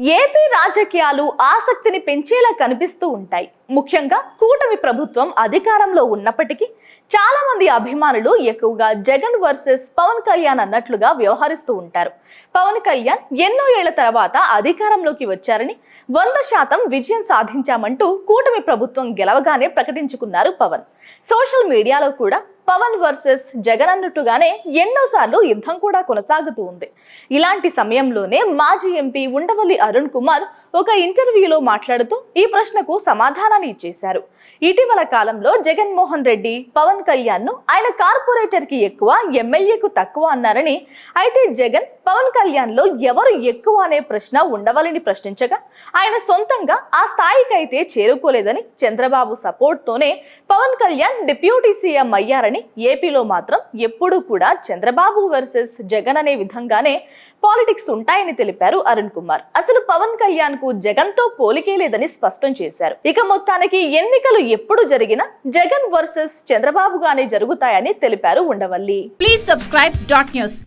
AP రాజకీయాలు ఆసక్తిని పెంచేలా కనిపిస్తూ ఉంటాయి. ముఖ్యంగా కూటమి ప్రభుత్వం అధికారంలో ఉన్నప్పటికీ చాలా మంది అభిమానులు ఎక్కువగా జగన్ వర్సెస్ పవన్ కళ్యాణ్ అన్నట్లుగా వ్యవహరిస్తూ ఉంటారు. పవన్ కళ్యాణ్ ఎన్నో ఏళ్ళ తర్వాత అధికారంలోకి వచ్చారని వంద శాతం విజయం సాధించామంటూ కూటమి ప్రభుత్వం గెలవగానే ప్రకటించుకున్నారు పవన్. సోషల్ మీడియాలో కూడా పవన్ వర్సెస్ జగన్ అన్నట్టుగానే ఎన్నోసార్లు యుద్ధం కూడా కొనసాగుతూ ఉంది. ఇలాంటి సమయంలోనే మాజీ ఎంపీ ఉండవల్లి అరుణ్ కుమార్ ఒక ఇంటర్వ్యూలో మాట్లాడుతూ ఈ ప్రశ్నకు సమాధానాన్ని ఇచ్చేశారు. ఇటీవల కాలంలో జగన్మోహన్ రెడ్డి పవన్ కళ్యాణ్ను ఆయన కార్పొరేటర్కి ఎక్కువ ఎమ్మెల్యేకు తక్కువ అన్నారని అయితే జగన్ పవన్ కళ్యాణ్లో ఎవరు ఎక్కువ అనే ప్రశ్న ఉండవాలని ప్రశ్నించగా ఆయన సొంతంగా ఆ స్థాయికి అయితే చేరుకోలేదని చంద్రబాబు సపోర్ట్తోనే పవన్ కళ్యాణ్ డిప్యూటీ సీఎం అయ్యారని ఏపీలో మాత్రం ఎప్పుడూ కూడా చంద్రబాబు వర్సెస్ జగన్ అనే విధంగానే పాలిటిక్స్ ఉంటాయని తెలిపారు అరుణ్ కుమార్. అసలు పవన్ కళ్యాణ్కు జగన్తో పోలికే లేదని స్పష్టం చేశారు. ఇక మొత్తానికి ఎన్నికలు ఎప్పుడు జరిగినా జగన్ వర్సెస్ చంద్రబాబుగానే జరుగుతాయని తెలిపారు Undavalli. Please subscribe dot news